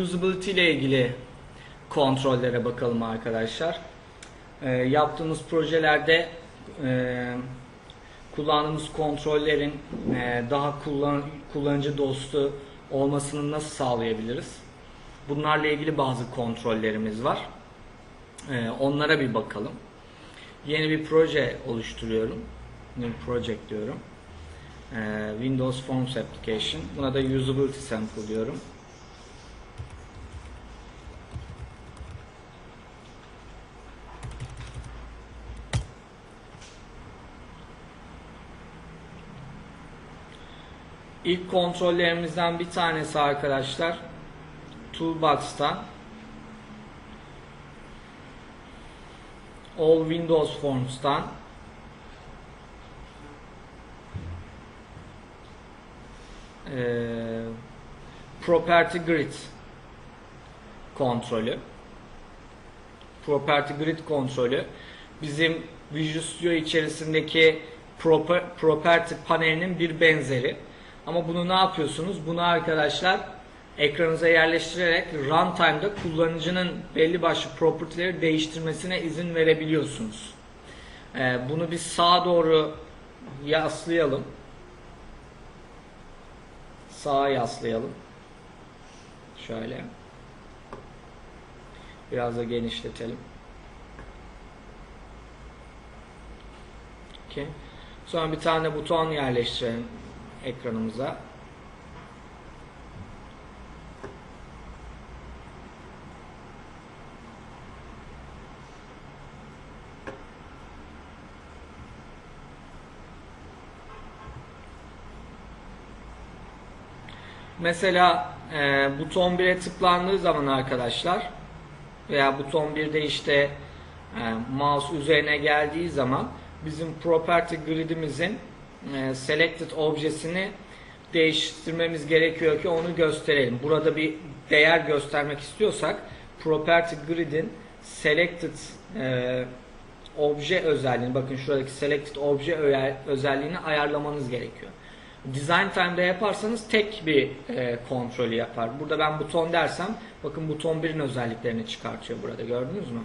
usability ile ilgili kontrollere bakalım arkadaşlar. Ee, yaptığımız projelerde e, kullandığımız kontrollerin e, daha kullan, kullanıcı dostu olmasını nasıl sağlayabiliriz? Bunlarla ilgili bazı kontrollerimiz var. Ee, onlara bir bakalım. Yeni bir proje oluşturuyorum. New project diyorum. Ee, Windows Forms Application. Buna da Usability Sample diyorum. İlk kontrollerimizden bir tanesi arkadaşlar Toolbox'tan All Windows Forms'tan eee, Property Grid kontrolü. Property Grid kontrolü. Bizim Visual Studio içerisindeki proper, Property panelinin bir benzeri. Ama bunu ne yapıyorsunuz? Bunu arkadaşlar ekranınıza yerleştirerek runtime'da kullanıcının belli başlı property'leri değiştirmesine izin verebiliyorsunuz. Ee, bunu bir sağa doğru yaslayalım. Sağa yaslayalım. Şöyle. Biraz da genişletelim. Okay. Sonra bir tane buton yerleştirelim ekranımıza. Mesela e, buton 1'e tıklandığı zaman arkadaşlar veya buton 1'de işte e, mouse üzerine geldiği zaman bizim property grid'imizin e, selected objesini değiştirmemiz gerekiyor ki onu gösterelim. Burada bir değer göstermek istiyorsak property grid'in selected e, obje özelliğini bakın şuradaki selected obje özel- özelliğini ayarlamanız gerekiyor. Design time'da yaparsanız tek bir e, kontrolü yapar. Burada ben buton dersem bakın buton 1'in özelliklerini çıkartıyor burada gördünüz mü?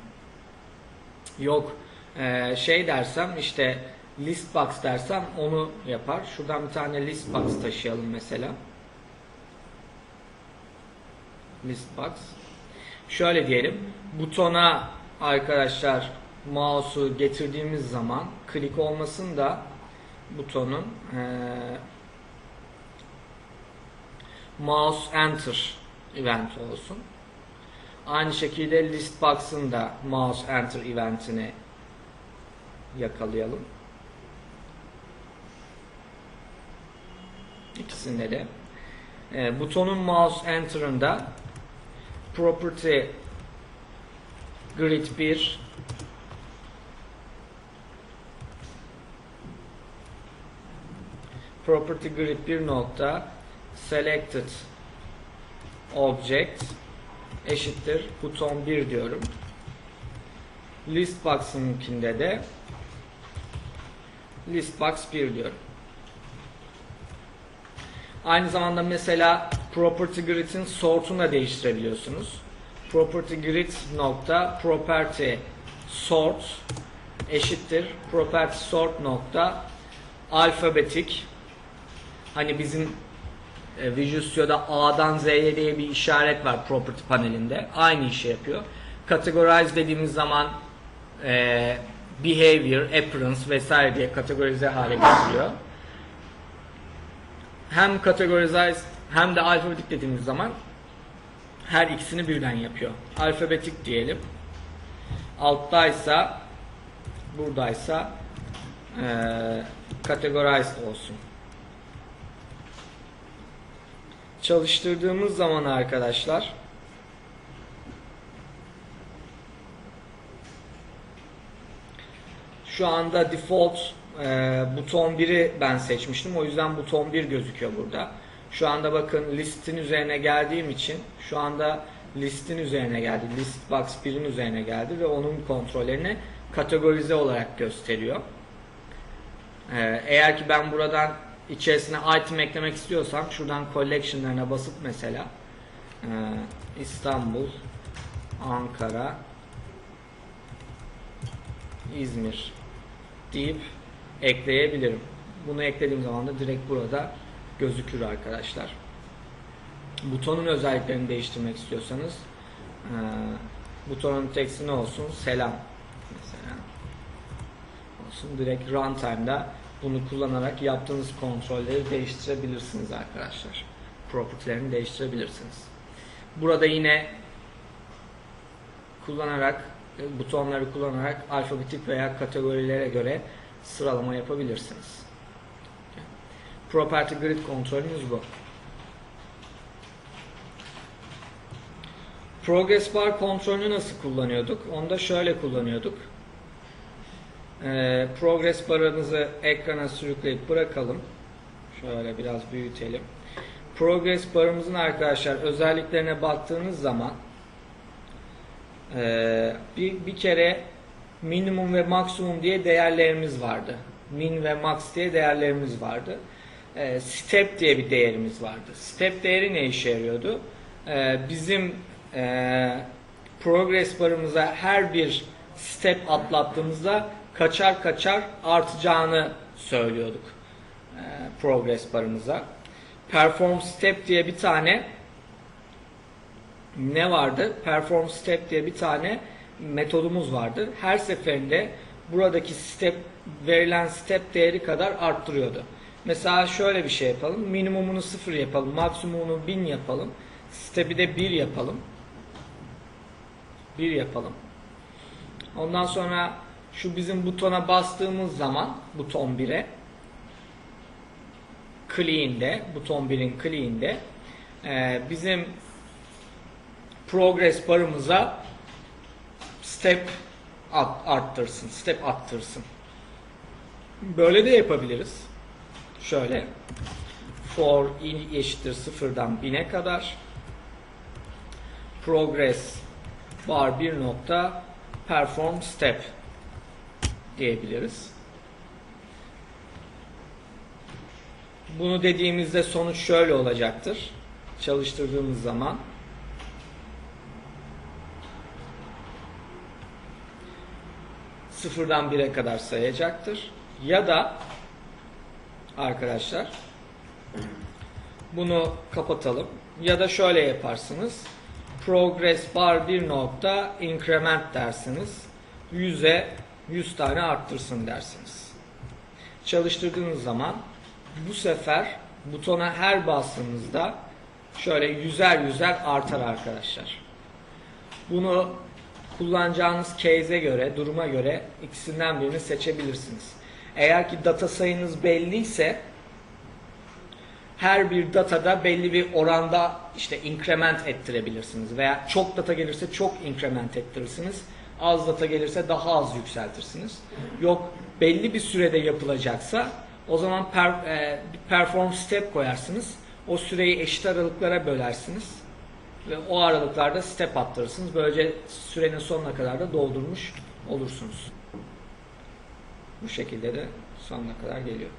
Yok e, şey dersem işte list box dersem onu yapar. Şuradan bir tane list box taşıyalım mesela. List box. Şöyle diyelim. Butona arkadaşlar mouse'u getirdiğimiz zaman klik olmasın da butonun e, mouse enter event olsun. Aynı şekilde list box'ın da mouse enter eventini yakalayalım. İkisinde de. E, butonun mouse enter'ında property grid 1 property grid 1 nokta selected object eşittir buton 1 diyorum. List box'ınkinde de list box 1 diyorum. Aynı zamanda mesela property grid'in sort'unu da değiştirebiliyorsunuz. Property grid nokta property sort eşittir property sort nokta alfabetik hani bizim e, Visual Studio'da A'dan Z'ye diye bir işaret var property panelinde. Aynı işi yapıyor. Categorize dediğimiz zaman e, behavior, appearance vesaire diye kategorize hale getiriyor. Hem categorize hem de alfabetik dediğimiz zaman her ikisini birden yapıyor. Alfabetik diyelim. Alttaysa buradaysa e, categorized olsun. çalıştırdığımız zaman arkadaşlar şu anda default e, buton 1'i ben seçmiştim. O yüzden buton 1 gözüküyor burada. Şu anda bakın listin üzerine geldiğim için şu anda listin üzerine geldi. List box 1'in üzerine geldi ve onun kontrollerini kategorize olarak gösteriyor. E, eğer ki ben buradan içerisine item eklemek istiyorsam şuradan collection'larına basıp mesela Ee, İstanbul, Ankara, İzmir deyip ekleyebilirim. Bunu eklediğim zaman da direkt burada gözükür arkadaşlar. Butonun özelliklerini değiştirmek istiyorsanız ee, butonun teksti ne olsun? Selam mesela olsun. Direkt runtime'da bunu kullanarak yaptığınız kontrolleri değiştirebilirsiniz arkadaşlar. Property'lerini değiştirebilirsiniz. Burada yine kullanarak e, butonları kullanarak alfabetik veya kategorilere göre sıralama yapabilirsiniz. Property grid kontrolümüz bu. Progress bar kontrolünü nasıl kullanıyorduk? Onu da şöyle kullanıyorduk. Ee, progress barımızı ekrana sürükleyip bırakalım. Şöyle biraz büyütelim. Progress barımızın arkadaşlar özelliklerine baktığınız zaman ee, bir, bir kere minimum ve maksimum diye değerlerimiz vardı. Min ve max diye değerlerimiz vardı. Ee, step diye bir değerimiz vardı. Step değeri ne işe yarıyordu? Ee, bizim e, progress barımıza her bir step atlattığımızda kaçar kaçar artacağını söylüyorduk e, progress barımıza. Perform step diye bir tane ne vardı? Perform step diye bir tane metodumuz vardı. Her seferinde buradaki step verilen step değeri kadar arttırıyordu. Mesela şöyle bir şey yapalım. Minimumunu 0 yapalım. Maksimumunu 1000 yapalım. Step'i de 1 yapalım. 1 yapalım. Ondan sonra şu bizim butona bastığımız zaman buton 1'e clean'de buton 1'in clean'de e, bizim progress barımıza step at, arttırsın, step attırsın. Böyle de yapabiliriz. Şöyle for i eşittir sıfırdan 1000'e kadar progress bar bir nokta perform step diyebiliriz. Bunu dediğimizde sonuç şöyle olacaktır. Çalıştırdığımız zaman sıfırdan 1'e kadar sayacaktır. Ya da arkadaşlar bunu kapatalım. Ya da şöyle yaparsınız. Progress bar bir nokta increment dersiniz. 100'e 100 tane arttırsın dersiniz. Çalıştırdığınız zaman bu sefer butona her bastığınızda şöyle yüzer yüzer artar arkadaşlar. Bunu kullanacağınız case'e göre, duruma göre ikisinden birini seçebilirsiniz. Eğer ki data sayınız belliyse her bir datada belli bir oranda işte increment ettirebilirsiniz veya çok data gelirse çok increment ettirirsiniz. Az data gelirse daha az yükseltirsiniz. Yok belli bir sürede yapılacaksa o zaman per, e, perform step koyarsınız. O süreyi eşit aralıklara bölersiniz ve o aralıklarda step attırırsınız. Böylece sürenin sonuna kadar da doldurmuş olursunuz. Bu şekilde de sonuna kadar geliyor.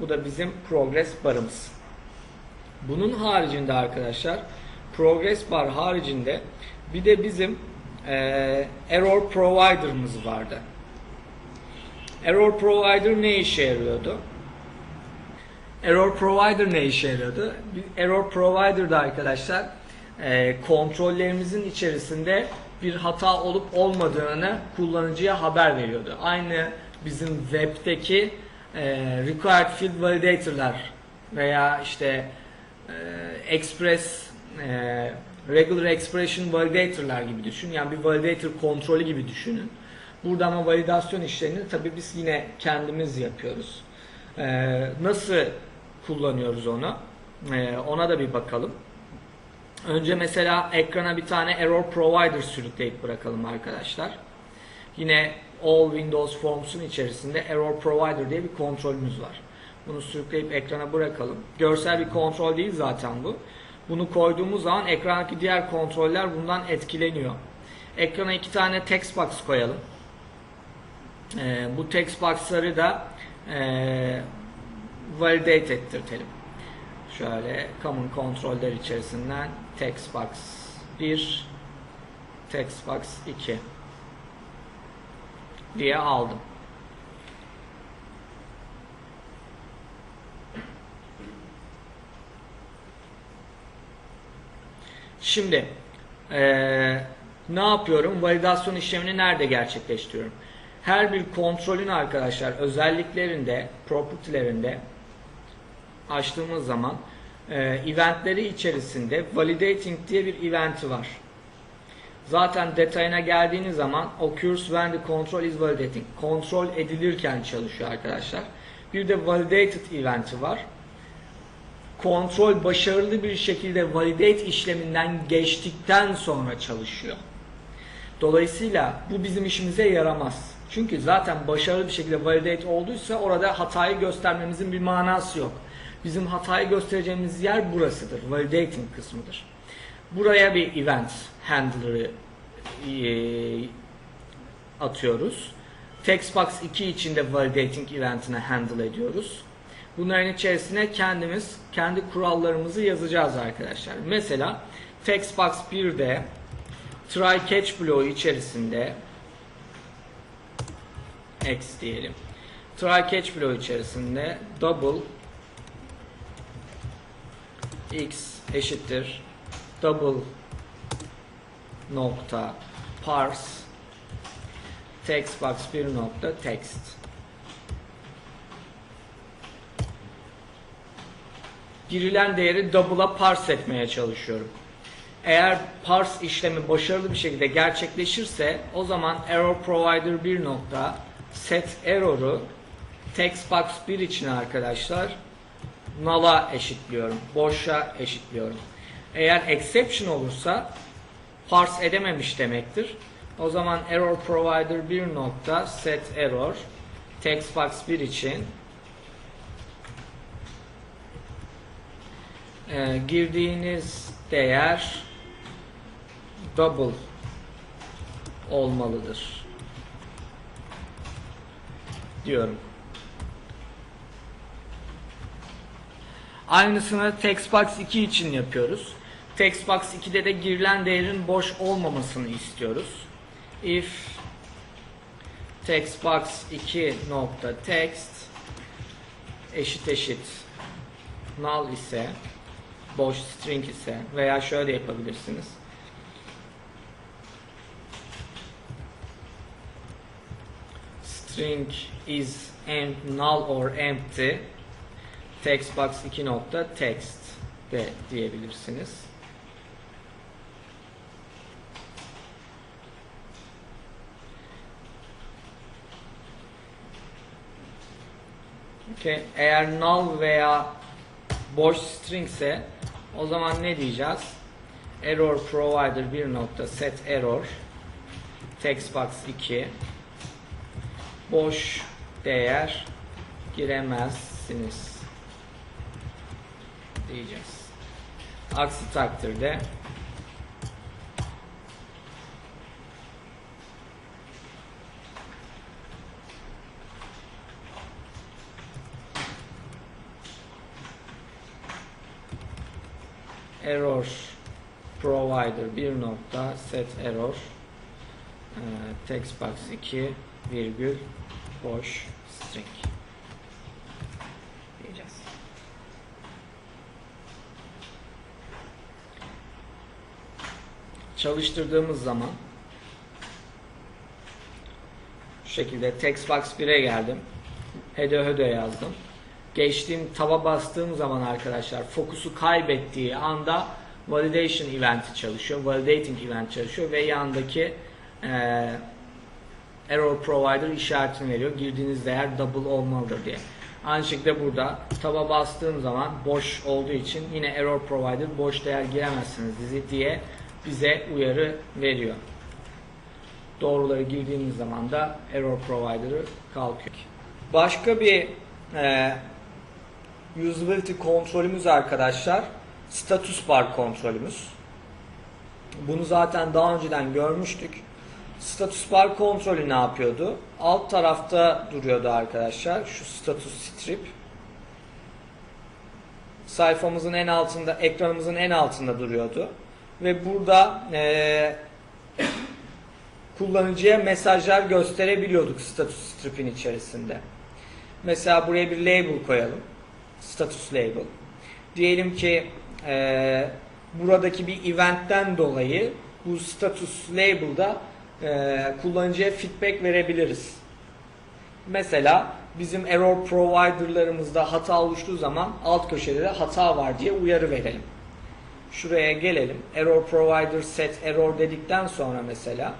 Bu da bizim progress barımız. Bunun haricinde arkadaşlar progress bar haricinde bir de bizim e, error provider'ımız vardı. Error provider ne işe yarıyordu? Error provider ne işe yarıyordu? Error provider'da arkadaşlar e, kontrollerimizin içerisinde bir hata olup olmadığını kullanıcıya haber veriyordu. Aynı bizim web'deki e, required field validator'lar veya işte e, express e, regular expression validator'lar gibi düşün. Yani bir validator kontrolü gibi düşünün. Burada ama validasyon işlerini tabii biz yine kendimiz yapıyoruz. E, nasıl kullanıyoruz onu? E, ona da bir bakalım. Önce mesela ekrana bir tane error provider sürükleyip bırakalım arkadaşlar. Yine All Windows Forms'un içerisinde error provider diye bir kontrolümüz var. Bunu sürükleyip ekrana bırakalım. Görsel bir kontrol değil zaten bu. Bunu koyduğumuz zaman ekrandaki diğer kontroller bundan etkileniyor. Ekrana iki tane text box koyalım. Ee, bu text box'ları da e, validate ettirtelim. Şöyle common kontroller içerisinden textbox 1 textbox 2 diye aldım. Şimdi eee, ne yapıyorum? Validasyon işlemini nerede gerçekleştiriyorum? Her bir kontrolün arkadaşlar özelliklerinde, property'lerinde açtığımız zaman e, eventleri içerisinde validating diye bir eventi var. Zaten detayına geldiğiniz zaman occurs when the control is validating. Kontrol edilirken çalışıyor arkadaşlar. Bir de validated eventi var. Kontrol başarılı bir şekilde validate işleminden geçtikten sonra çalışıyor. Dolayısıyla bu bizim işimize yaramaz. Çünkü zaten başarılı bir şekilde validate olduysa orada hatayı göstermemizin bir manası yok. Bizim hatayı göstereceğimiz yer burasıdır. Validating kısmıdır. Buraya bir event handler'ı e, atıyoruz. Textbox 2 içinde validating eventine handle ediyoruz. Bunların içerisine kendimiz kendi kurallarımızı yazacağız arkadaşlar. Mesela Textbox 1'de try catch bloğu içerisinde x diyelim. Try catch bloğu içerisinde double x eşittir double nokta parse textbox bir nokta text girilen değeri double'a parse etmeye çalışıyorum. Eğer parse işlemi başarılı bir şekilde gerçekleşirse o zaman error provider bir nokta set error'u textbox 1 için arkadaşlar null'a eşitliyorum. Boşa eşitliyorum. Eğer exception olursa parse edememiş demektir. O zaman error provider bir nokta set error textbox 1 için e, girdiğiniz değer double olmalıdır diyorum. Aynısını Textbox 2 için yapıyoruz. Textbox 2'de de girilen değerin boş olmamasını istiyoruz. If textbox 2 nokta text eşit eşit null ise boş string ise veya şöyle yapabilirsiniz. String is null or empty textbox 2 nokta text de diyebilirsiniz. Eğer null veya boş string ise o zaman ne diyeceğiz? Error provider bir nokta set error textbox 2 boş değer giremezsiniz diyeceğiz. Aksi takdirde error provider bir nokta set error e, textbox 2 virgül boş string diyeceğiz. Çalıştırdığımız zaman şu şekilde textbox 1'e geldim. Hede höde yazdım. Geçtiğim taba bastığım zaman arkadaşlar fokusu kaybettiği anda validation eventi çalışıyor. Validating event çalışıyor ve yandaki eee error provider işaretini veriyor. Girdiğiniz değer double olmalıdır diye. Aynı şekilde burada taba bastığım zaman boş olduğu için yine error provider boş değer giremezsiniz diye bize uyarı veriyor. Doğruları girdiğimiz zaman da error provider'ı kalkıyor. Başka bir e, usability kontrolümüz arkadaşlar status bar kontrolümüz. Bunu zaten daha önceden görmüştük. Status bar kontrolü ne yapıyordu? Alt tarafta duruyordu arkadaşlar. Şu status strip. Sayfamızın en altında, ekranımızın en altında duruyordu. Ve burada e, kullanıcıya mesajlar gösterebiliyorduk status strip'in içerisinde. Mesela buraya bir label koyalım. Status label. Diyelim ki e, buradaki bir eventten dolayı bu status label'da e, kullanıcıya feedback verebiliriz. Mesela bizim error provider'larımızda hata oluştuğu zaman alt köşede de hata var diye uyarı verelim. Şuraya gelelim. Error provider set error dedikten sonra mesela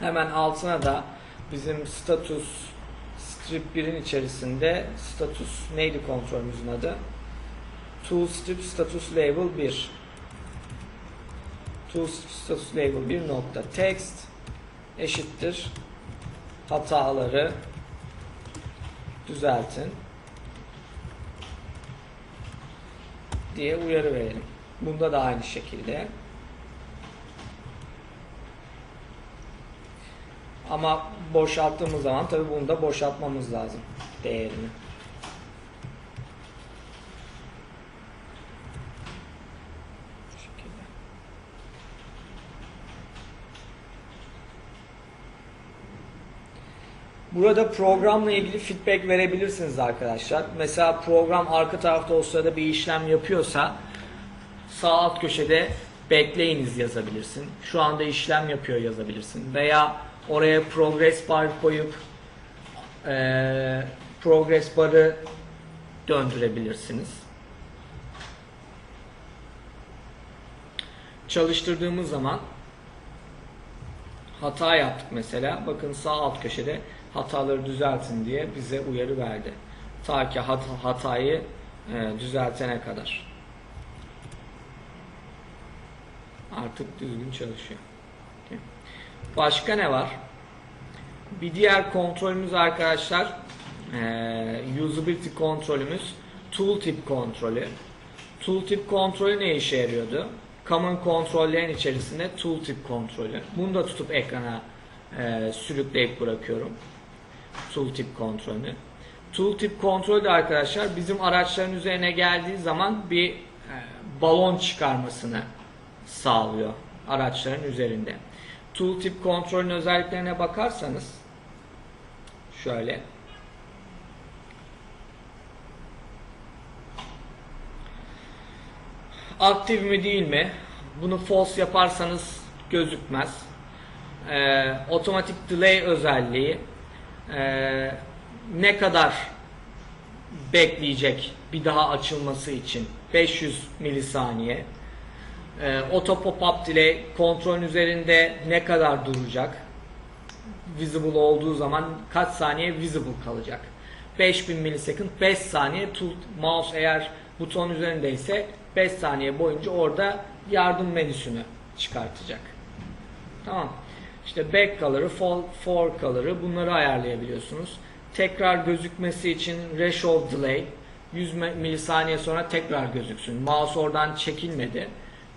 hemen altına da bizim status strip 1'in içerisinde status neydi kontrolümüzün adı? Tool strip status label 1 tool strip status label 1 nokta text eşittir hataları düzeltin diye uyarı verelim. Bunda da aynı şekilde. Ama boşalttığımız zaman tabi bunu da boşaltmamız lazım değerini. Bu şekilde. Burada programla ilgili feedback verebilirsiniz arkadaşlar. Mesela program arka tarafta o sırada bir işlem yapıyorsa sağ alt köşede bekleyiniz yazabilirsin. Şu anda işlem yapıyor yazabilirsin. Veya oraya progress bar koyup eee, progress barı döndürebilirsiniz. Çalıştırdığımız zaman hata yaptık mesela. Bakın sağ alt köşede hataları düzeltin diye bize uyarı verdi. Ta ki hat- hatayı e, düzeltene kadar. Artık düzgün çalışıyor. Başka ne var? Bir diğer kontrolümüz arkadaşlar e, usability kontrolümüz tooltip kontrolü. Tooltip kontrolü ne işe yarıyordu? Common kontrollerin içerisinde tooltip kontrolü. Bunu da tutup ekrana e, sürükleyip bırakıyorum. Tooltip kontrolünü. Tooltip kontrolü de arkadaşlar bizim araçların üzerine geldiği zaman bir e, balon çıkarmasını sağlıyor araçların üzerinde. Tooltip kontrolün özelliklerine bakarsanız şöyle aktif mi değil mi? Bunu false yaparsanız gözükmez. Ee, otomatik delay özelliği ee, ne kadar bekleyecek bir daha açılması için? 500 milisaniye. Ee, auto pop-up delay kontrolün üzerinde ne kadar duracak? Visible olduğu zaman kaç saniye visible kalacak? 5000 millisecond 5 saniye tool, mouse eğer buton üzerindeyse 5 saniye boyunca orada yardım menüsünü çıkartacak. Tamam işte back color'ı, for, color'ı bunları ayarlayabiliyorsunuz. Tekrar gözükmesi için threshold delay 100 milisaniye sonra tekrar gözüksün. Mouse oradan çekilmedi.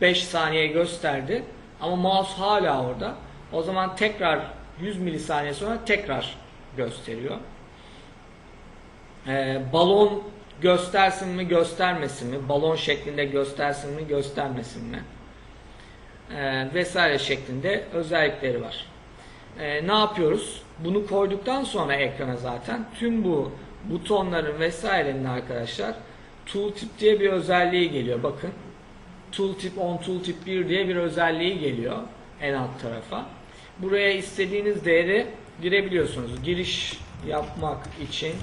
5 saniye gösterdi ama mouse hala orada. O zaman tekrar 100 milisaniye sonra tekrar gösteriyor. Ee, balon göstersin mi göstermesin mi? Balon şeklinde göstersin mi göstermesin mi? E, vesaire şeklinde özellikleri var. E, ne yapıyoruz? Bunu koyduktan sonra ekrana zaten tüm bu butonların vesairenin arkadaşlar tooltip diye bir özelliği geliyor. Bakın tooltip on tooltip 1 diye bir özelliği geliyor en alt tarafa. Buraya istediğiniz değeri girebiliyorsunuz. Giriş yapmak için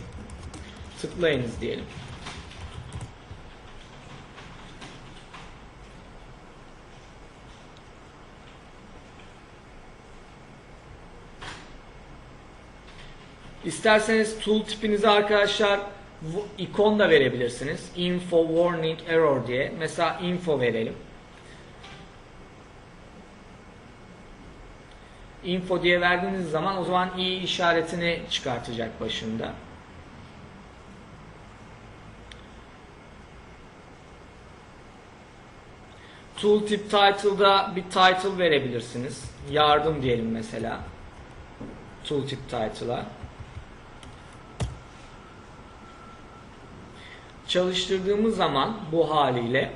tıklayınız diyelim. İsterseniz tool tipinize arkadaşlar ikon da verebilirsiniz. Info, warning, error diye. Mesela info verelim. Info diye verdiğiniz zaman o zaman i işaretini çıkartacak başında. Tooltip title'da bir title verebilirsiniz. Yardım diyelim mesela. Tooltip title'a. Çalıştırdığımız zaman bu haliyle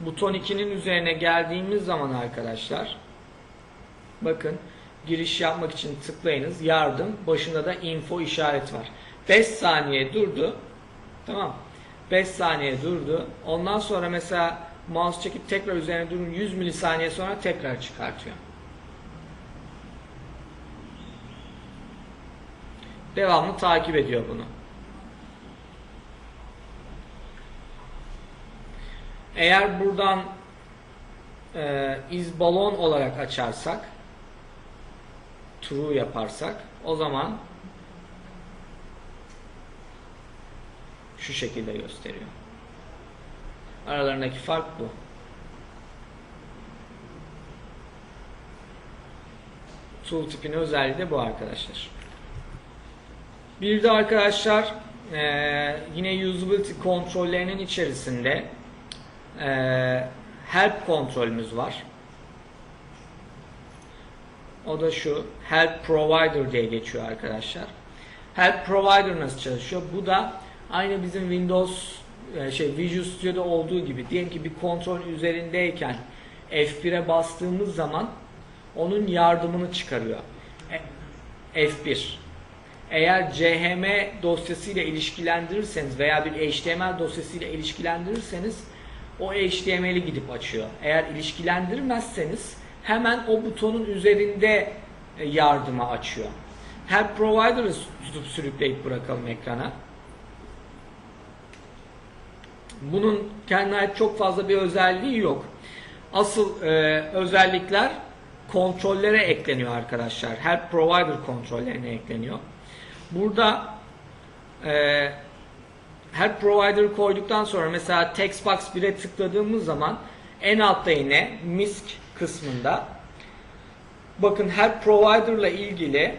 buton 2'nin üzerine geldiğimiz zaman arkadaşlar bakın giriş yapmak için tıklayınız. Yardım. Başında da info işareti var. 5 saniye durdu. Tamam. 5 saniye durdu. Ondan sonra mesela mouse çekip tekrar üzerine durun 100 milisaniye sonra tekrar çıkartıyor. Devamlı takip ediyor bunu. Eğer buradan e, iz balon olarak açarsak true yaparsak o zaman şu şekilde gösteriyor. Aralarındaki fark bu. Tooltip'in özelliği de bu arkadaşlar. Bir de arkadaşlar eee, yine usability kontrollerinin içerisinde eee, help kontrolümüz var. O da şu help provider diye geçiyor arkadaşlar. Help provider nasıl çalışıyor? Bu da aynı bizim Windows e, şey Visual Studio'da olduğu gibi diyelim ki bir kontrol üzerindeyken F1'e bastığımız zaman onun yardımını çıkarıyor. E, F1. Eğer CHM dosyasıyla ilişkilendirirseniz veya bir HTML dosyasıyla ilişkilendirirseniz o HTML'i gidip açıyor. Eğer ilişkilendirmezseniz hemen o butonun üzerinde e, yardıma açıyor. Help Provider'ı tutup sürükleyip bırakalım ekrana. Bunun kendine ait çok fazla bir özelliği yok. Asıl e, özellikler kontrollere ekleniyor arkadaşlar. Help Provider kontrollerine ekleniyor. Burada e, Help Provider koyduktan sonra mesela Textbox 1'e tıkladığımız zaman en altta yine MISC kısmında bakın Help Provider ile ilgili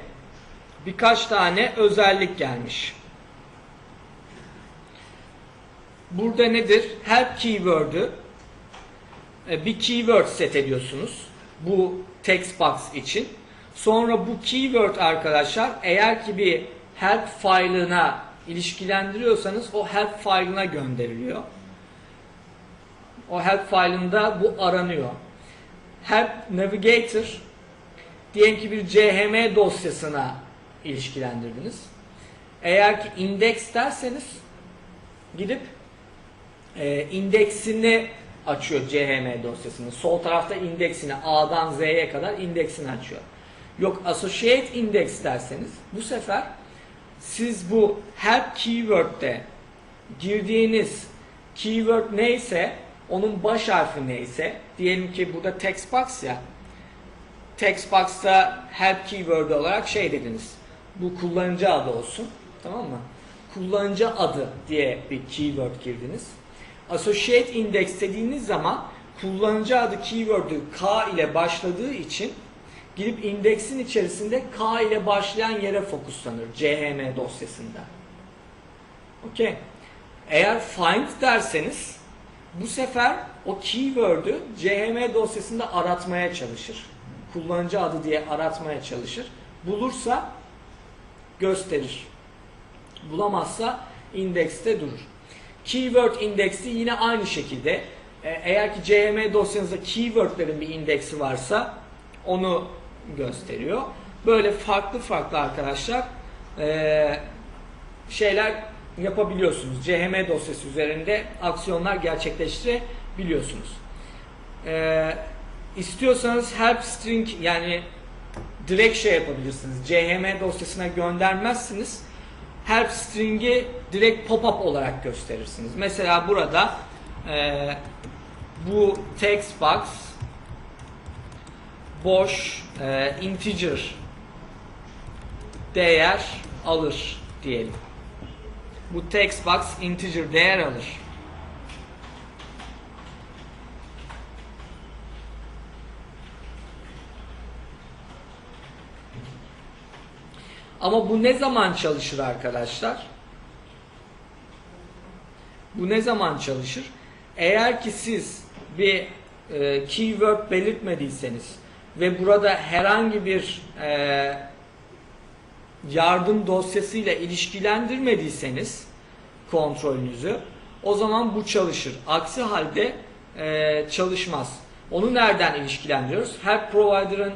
birkaç tane özellik gelmiş. Burada nedir? Help keyword'ü e, bir keyword set ediyorsunuz. Bu text box için. Sonra bu keyword arkadaşlar eğer ki bir help file'ına ilişkilendiriyorsanız o help file'ına gönderiliyor. O help file'ında bu aranıyor. Help navigator diyelim ki bir CHM dosyasına ilişkilendirdiniz. Eğer ki index derseniz gidip e, indeksini açıyor CHM dosyasını. Sol tarafta indeksini A'dan Z'ye kadar indeksini açıyor. Yok associate index derseniz bu sefer siz bu help keyword'de girdiğiniz keyword neyse onun baş harfi neyse diyelim ki burada text box ya text box'ta help keyword olarak şey dediniz. Bu kullanıcı adı olsun. Tamam mı? Kullanıcı adı diye bir keyword girdiniz. Associate index dediğiniz zaman kullanıcı adı keyword'ü K ile başladığı için gidip indeksin içerisinde K ile başlayan yere fokuslanır CHM dosyasında. Okey. Eğer find derseniz bu sefer o keyword'ü CHM dosyasında aratmaya çalışır. Kullanıcı adı diye aratmaya çalışır. Bulursa gösterir. Bulamazsa indekste durur. Keyword indeksi yine aynı şekilde. E, Eğer ki CM dosyanızda keywordlerin bir indeksi varsa onu gösteriyor. Böyle farklı farklı arkadaşlar e, şeyler yapabiliyorsunuz. CHM dosyası üzerinde aksiyonlar gerçekleştirebiliyorsunuz. E, istiyorsanız help string yani direkt şey yapabilirsiniz. CHM dosyasına göndermezsiniz. Help string'i direkt pop-up olarak gösterirsiniz. Mesela burada e, bu text box boş e, integer değer alır diyelim. Bu text box integer değer alır. Ama bu ne zaman çalışır arkadaşlar? Bu ne zaman çalışır? Eğer ki siz bir e, keyword belirtmediyseniz ve burada herhangi bir e, yardım dosyasıyla ilişkilendirmediyseniz kontrolünüzü o zaman bu çalışır. Aksi halde e, çalışmaz. Onu nereden ilişkilendiriyoruz? Help Provider'ın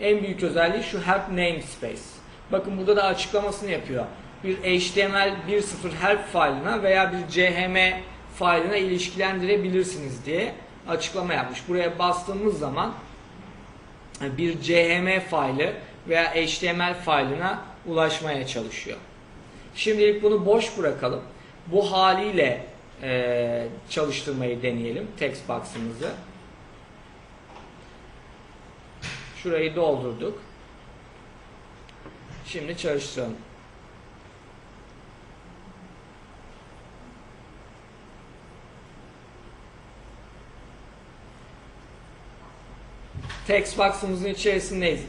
en büyük özelliği şu Help Namespace. Bakın burada da açıklamasını yapıyor. Bir HTML 1.0 help failına veya bir CHM failına ilişkilendirebilirsiniz diye açıklama yapmış. Buraya bastığımız zaman bir CHM faili veya HTML failine ulaşmaya çalışıyor. Şimdilik bunu boş bırakalım. Bu haliyle e, çalıştırmayı deneyelim text box'ımızı. Şurayı doldurduk. Şimdi çalıştıralım. Text box'ımızın içerisindeyiz.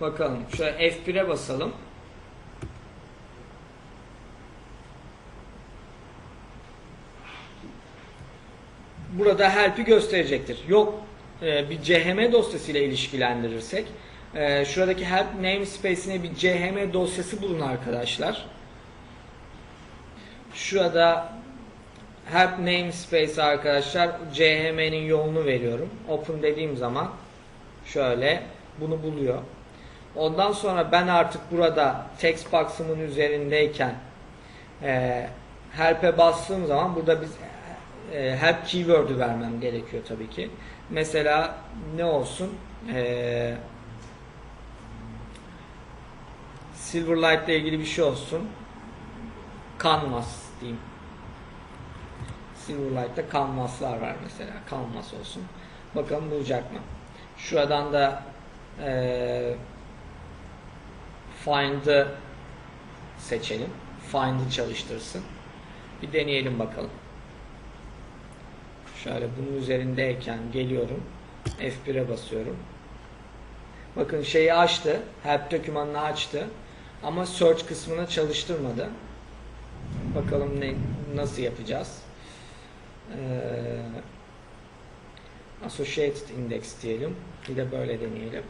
Bakalım. Şöyle F1'e basalım. Burada help'i gösterecektir. Yok e, bir CHM dosyasıyla ilişkilendirirsek e, şuradaki help namespace'ine bir CHM dosyası bulun arkadaşlar. Şurada help namespace arkadaşlar CHM'nin yolunu veriyorum. Open dediğim zaman şöyle bunu buluyor. Ondan sonra ben artık burada text box'ımın üzerindeyken e, help'e bastığım zaman burada biz e, help keyword'ü vermem gerekiyor tabii ki. Mesela ne olsun? E, Silverlight ile ilgili bir şey olsun. Canvas diyeyim. Silverlight'ta canvaslar var mesela. Canvas olsun. Bakalım bulacak mı? Şuradan da e, Find'ı seçelim. Find'ı çalıştırsın. Bir deneyelim bakalım. Şöyle bunun üzerindeyken geliyorum. F1'e basıyorum. Bakın şeyi açtı. Help dokümanını açtı. Ama search kısmını çalıştırmadı. Bakalım ne nasıl yapacağız. Ee, associated index diyelim. Bir de böyle deneyelim.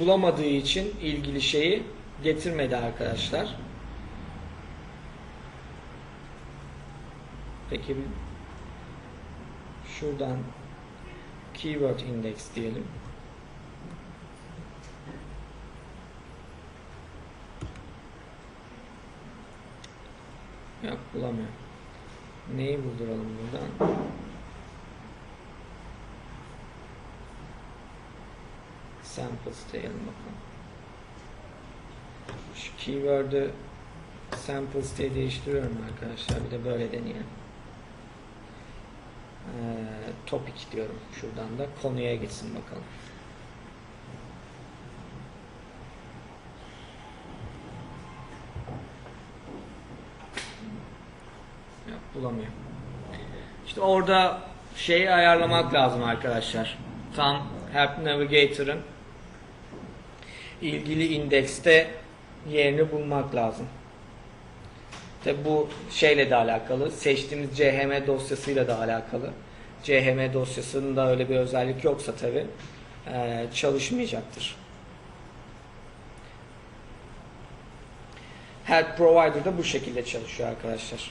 bulamadığı için ilgili şeyi getirmedi arkadaşlar. Peki şuradan keyword index diyelim. Yok bulamıyor. Neyi bulduralım buradan? samples diyelim bakalım. Şu keyword'ü samples diye değiştiriyorum arkadaşlar. Bir de böyle deneyelim. Ee, topic diyorum. Şuradan da konuya gitsin bakalım. Yok bulamıyor. İşte orada şeyi ayarlamak lazım arkadaşlar. Tam Help Navigator'ın ilgili indekste yerini bulmak lazım. Tabi bu şeyle de alakalı. Seçtiğimiz CHM dosyasıyla da alakalı. CHM dosyasında öyle bir özellik yoksa tabi çalışmayacaktır. Help Provider da bu şekilde çalışıyor arkadaşlar.